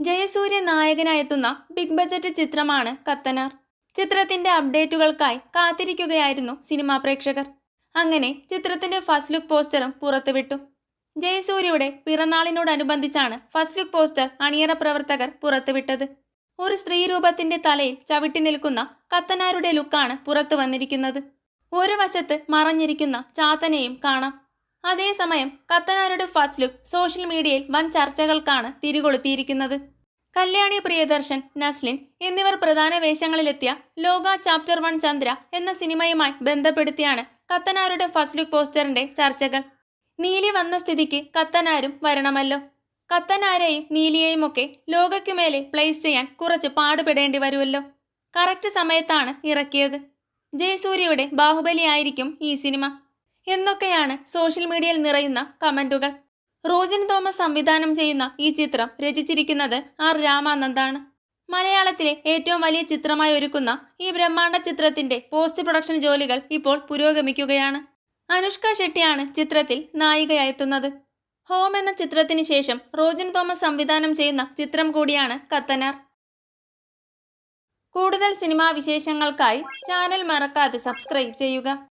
Jayasurya നായകനായെത്തുന്ന big budget ചിത്രമാണ് കത്തനാർ. ചിത്രത്തിന്റെ അപ്ഡേറ്റുകൾക്കായി കാത്തിരിക്കുകയായിരുന്നു സിനിമാ പ്രേക്ഷകർ. അങ്ങനെ ചിത്രത്തിന്റെ ഫസ്റ്റ് ലുക്ക് പോസ്റ്ററും പുറത്തുവിട്ടു. ജയസൂര്യയുടെ പിറന്നാളിനോടനുബന്ധിച്ചാണ് ഫസ്റ്റ് ലുക്ക് പോസ്റ്റർ അണിയറ പ്രവർത്തകർ പുറത്തുവിട്ടത്. ഒരു സ്ത്രീ രൂപത്തിന്റെ തലയിൽ ചവിട്ടി നിൽക്കുന്ന കത്തനാരുടെ ലുക്കാണ് പുറത്തു വന്നിരിക്കുന്നത് ഒരു വശത്ത് മറഞ്ഞിരിക്കുന്ന ചാത്തനെയും കാണാം. അതേസമയം കത്തനാരുടെ ഫസ്റ്റ് ലുക്ക് സോഷ്യൽ മീഡിയയിൽ വൻ ചർച്ചകൾക്കാണ് തിരികൊളുത്തിയിരിക്കുന്നത്. കല്യാണി പ്രിയദർശൻ നസ്ലിൻ എന്നിവർ പ്രധാന വേഷങ്ങളിലെത്തിയ ലോക ചാപ്റ്റർ വൺ ചന്ദ്ര എന്ന സിനിമയുമായി ബന്ധപ്പെടുത്തിയാണ് കത്തനാരുടെ ഫസ്റ്റ് ലുക്ക് പോസ്റ്ററിന്റെ ചർച്ചകൾ. നീലി വന്ന സ്ഥിതിക്ക് കത്തനാരും വരണമല്ലോ. കത്തനാരെയും നീലിയെയും ഒക്കെ ലോകയ്ക്കു മേലെ പ്ലേസ് ചെയ്യാൻ കുറച്ച് പാടുപെടേണ്ടി വരുമല്ലോ. കറക്റ്റ് സമയത്താണ് ഇറക്കിയത്. ജയസൂര്യയുടെ ബാഹുബലി ആയിരിക്കും ഈ സിനിമ. എന്നൊക്കെയാണ് സോഷ്യൽ മീഡിയയിൽ നിറയുന്ന കമന്റുകൾ. റോജൻ തോമസ് സംവിധാനം ചെയ്യുന്ന ഈ ചിത്രം രചിച്ചിരിക്കുന്നത് ആർ രാമാനന്ദാണ്. മലയാളത്തിലെ ഏറ്റവും വലിയ ചിത്രമായി ഒരുക്കുന്ന ഈ ബ്രഹ്മാണ്ഡ ചിത്രത്തിന്റെ പോസ്റ്റ് പ്രൊഡക്ഷൻ ജോലികൾ ഇപ്പോൾ പുരോഗമിക്കുകയാണ്. അനുഷ്ക ഷെട്ടിയാണ് ചിത്രത്തിൽ നായികയായെത്തുന്നത്. ഹോം എന്ന ചിത്രത്തിന് ശേഷം റോജൻ തോമസ് സംവിധാനം ചെയ്യുന്ന ചിത്രം കൂടിയാണ് കത്തനാർ. കൂടുതൽ സിനിമാ വിശേഷങ്ങൾക്കായി ചാനൽ മറക്കാതെ സബ്സ്ക്രൈബ് ചെയ്യുക.